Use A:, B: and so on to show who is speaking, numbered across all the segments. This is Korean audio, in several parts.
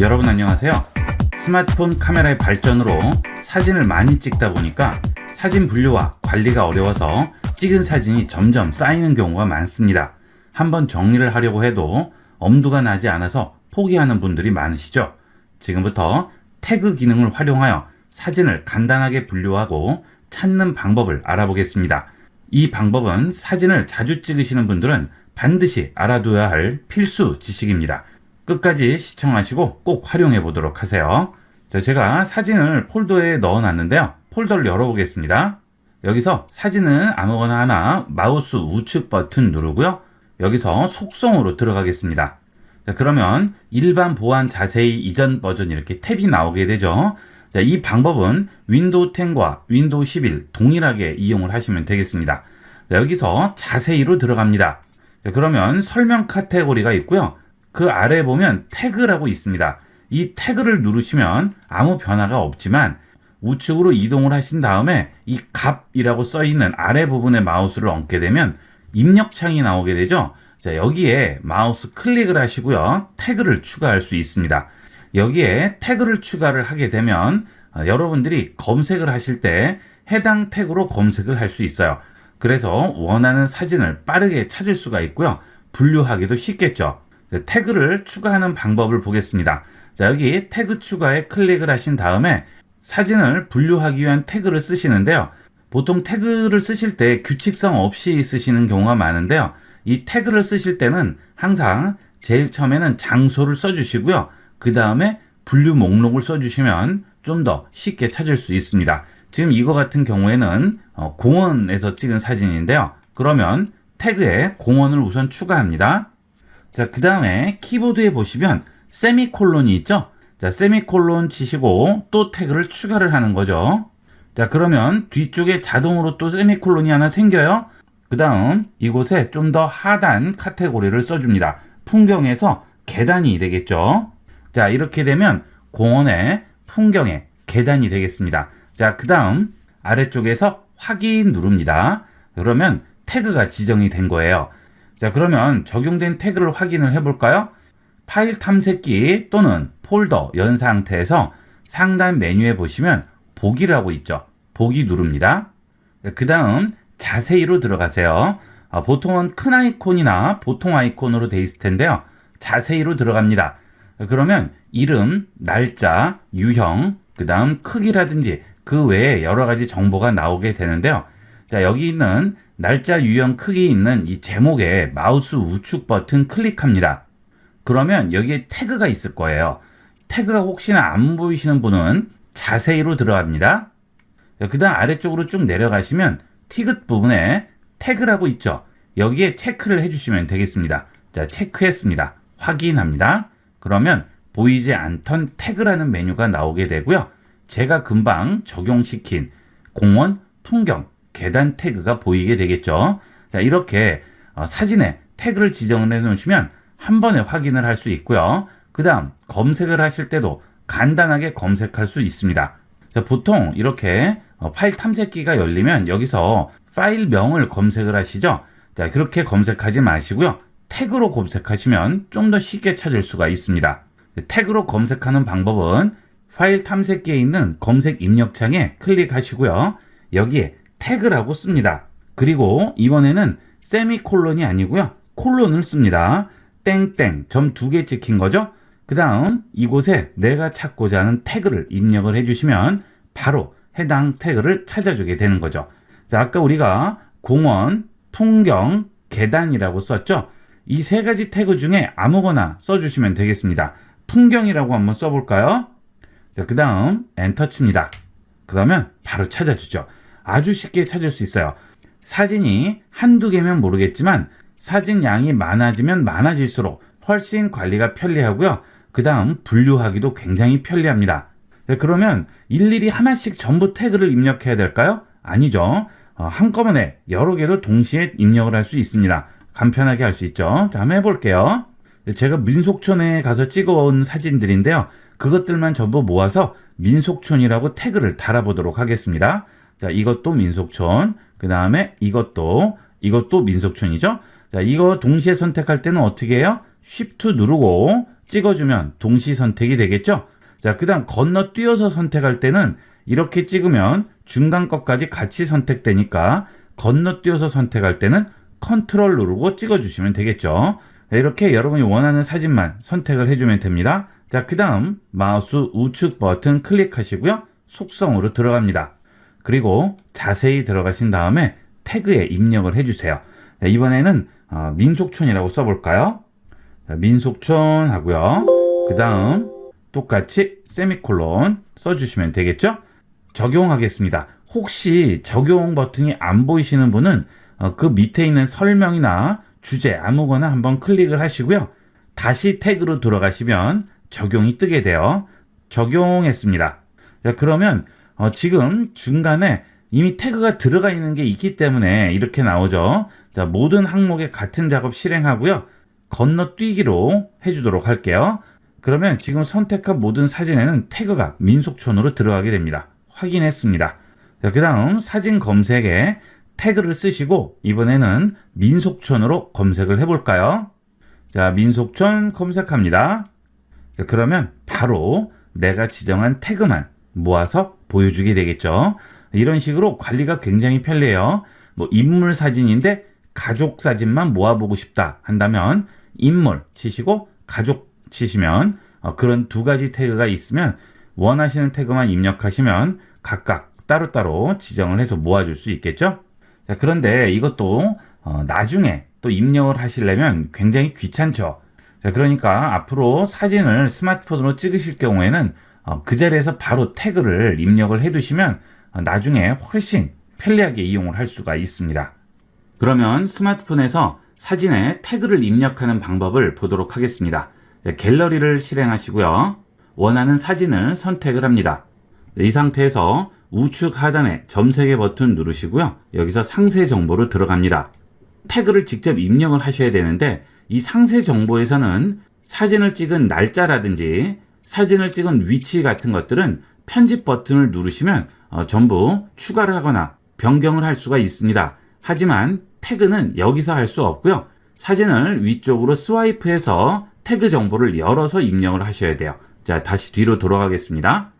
A: 여러분 안녕하세요. 스마트폰 카메라의 발전으로 사진을 많이 찍다 보니까 사진 분류와 관리가 어려워서 찍은 사진이 점점 쌓이는 경우가 많습니다. 한번 정리를 하려고 해도 엄두가 나지 않아서 포기하는 분들이 많으시죠? 지금부터 태그 기능을 활용하여 사진을 간단하게 분류하고 찾는 방법을 알아보겠습니다. 이 방법은 사진을 자주 찍으시는 분들은 반드시 알아둬야 할 필수 지식입니다. 끝까지 시청하시고 꼭 활용해 보도록 하세요. 자, 제가 사진을 폴더에 넣어 놨는데요. 폴더를 열어 보겠습니다. 여기서 사진을 아무거나 하나 마우스 우측 버튼 누르고요. 여기서 속성으로 들어가겠습니다. 자, 그러면 일반 보안 자세히 이전 버전 이렇게 탭이 나오게 되죠. 자, 이 방법은 윈도우 10과 윈도우 11 동일하게 이용을 하시면 되겠습니다. 자, 여기서 자세히로 들어갑니다. 자, 그러면 설명 카테고리가 있고요. 그 아래 보면 태그라고 있습니다. 이 태그를 누르시면 아무 변화가 없지만 우측으로 이동을 하신 다음에 이 값이라고 써 있는 아래 부분에 마우스를 얹게 되면 입력창이 나오게 되죠. 자, 여기에 마우스 클릭을 하시고요. 태그를 추가할 수 있습니다. 여기에 태그를 추가를 하게 되면 아, 여러분들이 검색을 하실 때 해당 태그로 검색을 할 수 있어요. 그래서 원하는 사진을 빠르게 찾을 수가 있고요. 분류하기도 쉽겠죠. 네, 태그를 추가하는 방법을 보겠습니다. 자, 여기 태그 추가에 클릭을 하신 다음에 사진을 분류하기 위한 태그를 쓰시는데요. 보통 태그를 쓰실 때 규칙성 없이 쓰시는 경우가 많은데요. 이 태그를 쓰실 때는 항상 제일 처음에는 장소를 써주시고요. 그 다음에 분류 목록을 써주시면 좀 더 쉽게 찾을 수 있습니다. 지금 이거 같은 경우에는 어, 공원에서 찍은 사진인데요. 그러면 태그에 공원을 우선 추가합니다. 자, 그 다음에 키보드에 보시면 세미콜론이 있죠? 자, 세미콜론 치시고 또 태그를 추가를 하는 거죠. 자, 그러면 뒤쪽에 자동으로 또 세미콜론이 하나 생겨요. 그 다음 이곳에 좀 더 하단 카테고리를 써줍니다. 풍경에서 계단이 되겠죠. 자, 이렇게 되면 공원의 풍경의 계단이 되겠습니다. 자, 그 다음 아래쪽에서 확인 누릅니다. 그러면 태그가 지정이 된 거예요. 자, 그러면 적용된 태그를 확인을 해볼까요? 파일 탐색기 또는 폴더 연 상태에서 상단 메뉴에 보시면 보기라고 있죠. 보기 누릅니다. 그 다음 자세히로 들어가세요. 아, 보통은 큰 아이콘이나 보통 아이콘으로 돼 있을 텐데요. 자세히로 들어갑니다. 그러면 이름, 날짜, 유형, 그 다음 크기라든지 그 외에 여러 가지 정보가 나오게 되는데요. 자, 여기 있는 날짜, 유형, 크기 있는 이 제목에 마우스 우측 버튼 클릭합니다. 그러면 여기에 태그가 있을 거예요. 태그가 혹시나 안 보이시는 분은 자세히로 들어갑니다. 그 다음 아래쪽으로 쭉 내려가시면 티귿 부분에 태그라고 있죠. 여기에 체크를 해주시면 되겠습니다. 자, 체크했습니다. 확인합니다. 그러면 보이지 않던 태그라는 메뉴가 나오게 되고요. 제가 금방 적용시킨 공원, 풍경, 계단 태그가 보이게 되겠죠. 자, 이렇게 어, 사진에 태그를 지정을 해 놓으시면 한 번에 확인을 할 수 있고요. 그 다음 검색을 하실 때도 간단하게 검색할 수 있습니다. 자, 보통 이렇게 어, 파일 탐색기가 열리면 여기서 파일명을 검색을 하시죠. 자, 그렇게 검색하지 마시고요. 태그로 검색하시면 좀 더 쉽게 찾을 수가 있습니다. 태그로 검색하는 방법은 파일 탐색기에 있는 검색 입력창에 클릭하시고요. 여기에 태그라고 씁니다. 그리고 이번에는 세미콜론이 아니고요. 콜론을 씁니다. 땡땡 점 두 개 찍힌 거죠. 그 다음 이곳에 내가 찾고자 하는 태그를 입력을 해주시면 바로 해당 태그를 찾아주게 되는 거죠. 자, 아까 우리가 공원, 풍경, 계단이라고 썼죠? 이 세 가지 태그 중에 아무거나 써주시면 되겠습니다. 풍경이라고 한번 써볼까요? 자, 그 다음 엔터 칩니다. 그러면 바로 찾아주죠. 아주 쉽게 찾을 수 있어요. 사진이 한두 개면 모르겠지만 사진 양이 많아지면 많아질수록 훨씬 관리가 편리하고요. 그 다음 분류하기도 굉장히 편리합니다. 네, 그러면 일일이 하나씩 전부 태그를 입력해야 될까요? 아니죠. 어, 한꺼번에 여러 개를 동시에 입력을 할 수 있습니다. 간편하게 할 수 있죠. 자, 한번 해볼게요. 네, 제가 민속촌에 가서 찍어온 사진들인데요. 그것들만 전부 모아서 민속촌이라고 태그를 달아보도록 하겠습니다. 자, 이것도 민속촌. 그 다음에 이것도, 이것도 민속촌이죠. 자, 이거 동시에 선택할 때는 어떻게 해요? Shift 누르고 찍어주면 동시 선택이 되겠죠? 자, 그 다음 건너뛰어서 선택할 때는 이렇게 찍으면 중간 것까지 같이 선택되니까 건너뛰어서 선택할 때는 컨트롤 누르고 찍어주시면 되겠죠. 네, 이렇게 여러분이 원하는 사진만 선택을 해주면 됩니다. 자, 그 다음 마우스 우측 버튼 클릭하시고요. 속성으로 들어갑니다. 그리고 자세히 들어가신 다음에 태그에 입력을 해주세요. 자, 이번에는 어, 민속촌이라고 써볼까요? 자, 민속촌 하고요. 그 다음 똑같이 세미콜론 써주시면 되겠죠? 적용하겠습니다. 혹시 적용 버튼이 안 보이시는 분은 어, 그 밑에 있는 설명이나 주제 아무거나 한번 클릭을 하시고요. 다시 태그로 들어가시면 적용이 뜨게 돼요. 적용했습니다. 자, 그러면 어, 지금 중간에 이미 태그가 들어가 있는 게 있기 때문에 이렇게 나오죠. 자, 모든 항목에 같은 작업 실행하고요. 건너뛰기로 해주도록 할게요. 그러면 지금 선택한 모든 사진에는 태그가 민속촌으로 들어가게 됩니다. 확인했습니다. 자, 그 다음 사진 검색에 태그를 쓰시고 이번에는 민속촌으로 검색을 해볼까요? 자, 민속촌 검색합니다. 자, 그러면 바로 내가 지정한 태그만 모아서 보여주게 되겠죠. 이런 식으로 관리가 굉장히 편리해요. 뭐 인물 사진인데 가족 사진만 모아보고 싶다 한다면 인물 치시고 가족 치시면 어, 그런 두 가지 태그가 있으면 원하시는 태그만 입력하시면 각각 따로따로 지정을 해서 모아줄 수 있겠죠. 자, 그런데 이것도 어, 나중에 또 입력을 하시려면 굉장히 귀찮죠. 자, 그러니까 앞으로 사진을 스마트폰으로 찍으실 경우에는 어, 그 자리에서 바로 태그를 입력을 해두시면 어, 나중에 훨씬 편리하게 이용을 할 수가 있습니다. 그러면 스마트폰에서 사진에 태그를 입력하는 방법을 보도록 하겠습니다. 자, 갤러리를 실행하시고요. 원하는 사진을 선택을 합니다. 이 상태에서 우측 하단에 점 3개 버튼 누르시고요. 여기서 상세 정보로 들어갑니다. 태그를 직접 입력을 하셔야 되는데 이 상세 정보에서는 사진을 찍은 날짜라든지 사진을 찍은 위치 같은 것들은 편집 버튼을 누르시면 어, 전부 추가를 하거나 변경을 할 수가 있습니다. 하지만 태그는 여기서 할 수 없고요. 사진을 위쪽으로 스와이프해서 태그 정보를 열어서 입력을 하셔야 돼요. 자, 다시 뒤로 돌아가겠습니다.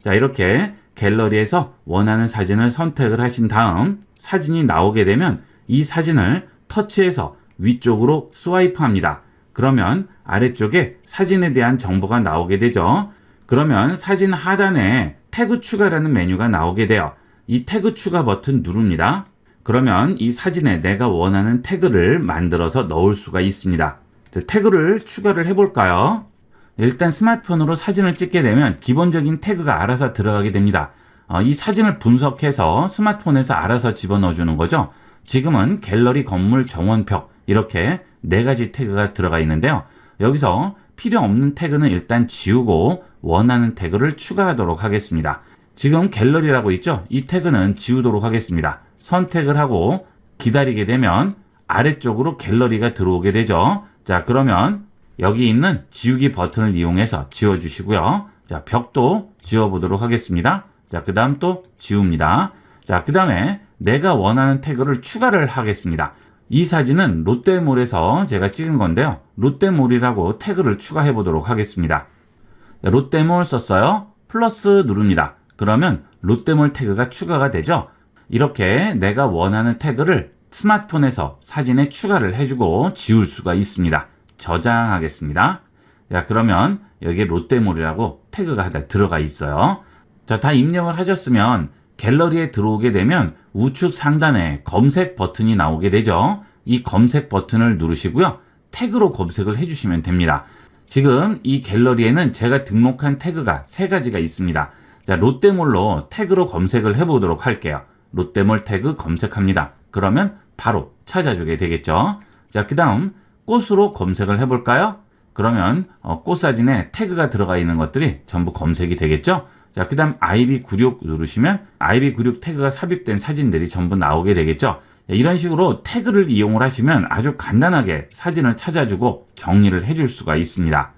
A: 자, 이렇게 갤러리에서 원하는 사진을 선택을 하신 다음 사진이 나오게 되면 이 사진을 터치해서 위쪽으로 스와이프 합니다. 그러면 아래쪽에 사진에 대한 정보가 나오게 되죠. 그러면 사진 하단에 태그 추가라는 메뉴가 나오게 돼요. 이 태그 추가 버튼 누릅니다. 그러면 이 사진에 내가 원하는 태그를 만들어서 넣을 수가 있습니다. 자, 태그를 추가를 해볼까요? 일단 스마트폰으로 사진을 찍게 되면 기본적인 태그가 알아서 들어가게 됩니다. 어, 이 사진을 분석해서 스마트폰에서 알아서 집어넣어 주는 거죠. 지금은 갤러리 건물 정원벽 이렇게 네 가지 태그가 들어가 있는데요. 여기서 필요 없는 태그는 일단 지우고 원하는 태그를 추가하도록 하겠습니다. 지금 갤러리라고 있죠? 이 태그는 지우도록 하겠습니다. 선택을 하고 기다리게 되면 아래쪽으로 갤러리가 들어오게 되죠. 자, 그러면 여기 있는 지우기 버튼을 이용해서 지워주시고요. 자, 벽도 지워보도록 하겠습니다. 자, 그 다음 또 지웁니다. 자, 그 다음에 내가 원하는 태그를 추가를 하겠습니다. 이 사진은 롯데몰에서 제가 찍은 건데요. 롯데몰이라고 태그를 추가해 보도록 하겠습니다. 자, 롯데몰 썼어요. 플러스 누릅니다. 그러면 롯데몰 태그가 추가가 되죠. 이렇게 내가 원하는 태그를 스마트폰에서 사진에 추가를 해주고 지울 수가 있습니다. 저장하겠습니다. 자, 그러면 여기에 롯데몰이라고 태그가 하나 들어가 있어요. 자, 다 입력을 하셨으면 갤러리에 들어오게 되면 우측 상단에 검색 버튼이 나오게 되죠. 이 검색 버튼을 누르시고요. 태그로 검색을 해주시면 됩니다. 지금 이 갤러리에는 제가 등록한 태그가 세 가지가 있습니다. 자, 롯데몰로 태그로 검색을 해보도록 할게요. 롯데몰 태그 검색합니다. 그러면 바로 찾아주게 되겠죠. 자, 그 다음 꽃으로 검색을 해볼까요? 그러면 어, 꽃 사진에 태그가 들어가 있는 것들이 전부 검색이 되겠죠. 자, 그 다음 IB96 누르시면 IB96 태그가 삽입된 사진들이 전부 나오게 되겠죠. 이런 식으로 태그를 이용을 하시면 아주 간단하게 사진을 찾아주고 정리를 해줄 수가 있습니다.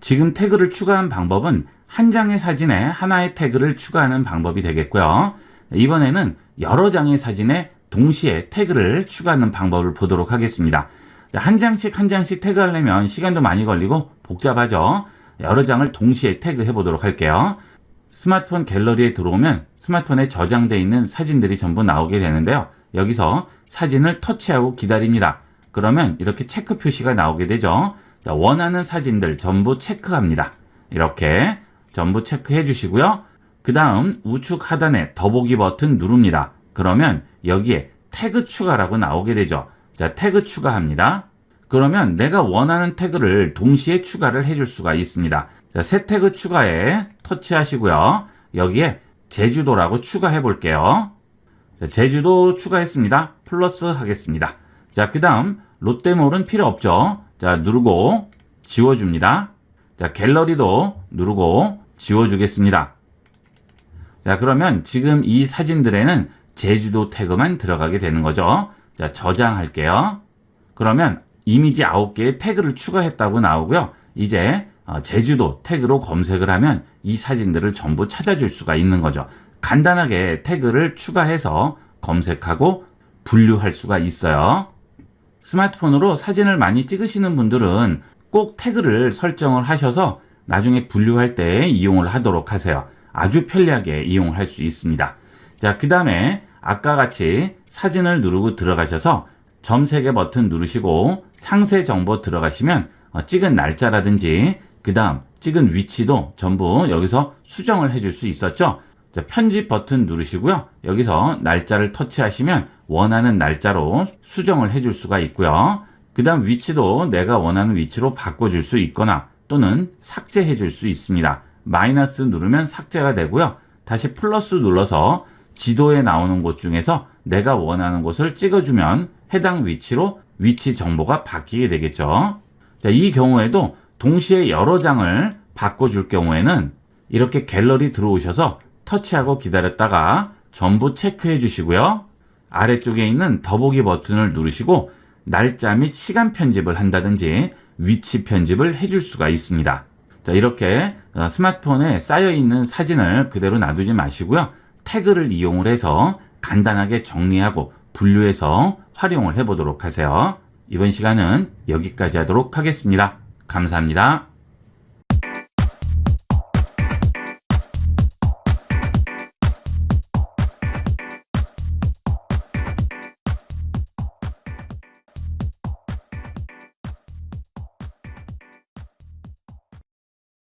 A: 지금 태그를 추가한 방법은 한 장의 사진에 하나의 태그를 추가하는 방법이 되겠고요. 이번에는 여러 장의 사진에 동시에 태그를 추가하는 방법을 보도록 하겠습니다. 자, 한 장씩 한 장씩 태그하려면 시간도 많이 걸리고 복잡하죠. 여러 장을 동시에 태그해 보도록 할게요. 스마트폰 갤러리에 들어오면 스마트폰에 저장되어 있는 사진들이 전부 나오게 되는데요. 여기서 사진을 터치하고 기다립니다. 그러면 이렇게 체크 표시가 나오게 되죠. 자, 원하는 사진들 전부 체크합니다. 이렇게 전부 체크해 주시고요. 그 다음 우측 하단에 더보기 버튼 누릅니다. 그러면 여기에 태그 추가라고 나오게 되죠. 자, 태그 추가합니다. 그러면 내가 원하는 태그를 동시에 추가를 해줄 수가 있습니다. 자, 새 태그 추가에 터치하시고요. 여기에 제주도라고 추가해 볼게요. 자, 제주도 추가했습니다. 플러스 하겠습니다. 자, 그 다음 롯데몰은 필요 없죠. 자, 누르고 지워줍니다. 자, 갤러리도 누르고 지워주겠습니다. 자, 그러면 지금 이 사진들에는 제주도 태그만 들어가게 되는 거죠. 자, 저장할게요. 그러면 이미지 9개의 태그를 추가했다고 나오고요. 이제 어, 제주도 태그로 검색을 하면 이 사진들을 전부 찾아줄 수가 있는 거죠. 간단하게 태그를 추가해서 검색하고 분류할 수가 있어요. 스마트폰으로 사진을 많이 찍으시는 분들은 꼭 태그를 설정을 하셔서 나중에 분류할 때 이용을 하도록 하세요. 아주 편리하게 이용할 수 있습니다. 자, 그 다음에 아까 같이 사진을 누르고 들어가셔서 점 3개 버튼 누르시고 상세 정보 들어가시면 어, 찍은 날짜라든지 그 다음 찍은 위치도 전부 여기서 수정을 해줄 수 있었죠. 자, 편집 버튼 누르시고요. 여기서 날짜를 터치하시면 원하는 날짜로 수정을 해줄 수가 있고요. 그 다음 위치도 내가 원하는 위치로 바꿔줄 수 있거나 또는 삭제해 줄 수 있습니다. 마이너스 누르면 삭제가 되고요. 다시 플러스 눌러서 지도에 나오는 곳 중에서 내가 원하는 곳을 찍어주면 해당 위치로 위치 정보가 바뀌게 되겠죠. 자, 이 경우에도 동시에 여러 장을 바꿔줄 경우에는 이렇게 갤러리 들어오셔서 터치하고 기다렸다가 전부 체크해 주시고요. 아래쪽에 있는 더보기 버튼을 누르시고 날짜 및 시간 편집을 한다든지 위치 편집을 해줄 수가 있습니다. 자, 이렇게 어, 스마트폰에 쌓여 있는 사진을 그대로 놔두지 마시고요. 태그를 이용을 해서 간단하게 정리하고 분류해서 활용을 해보도록 하세요. 이번 시간은 여기까지 하도록 하겠습니다. 감사합니다.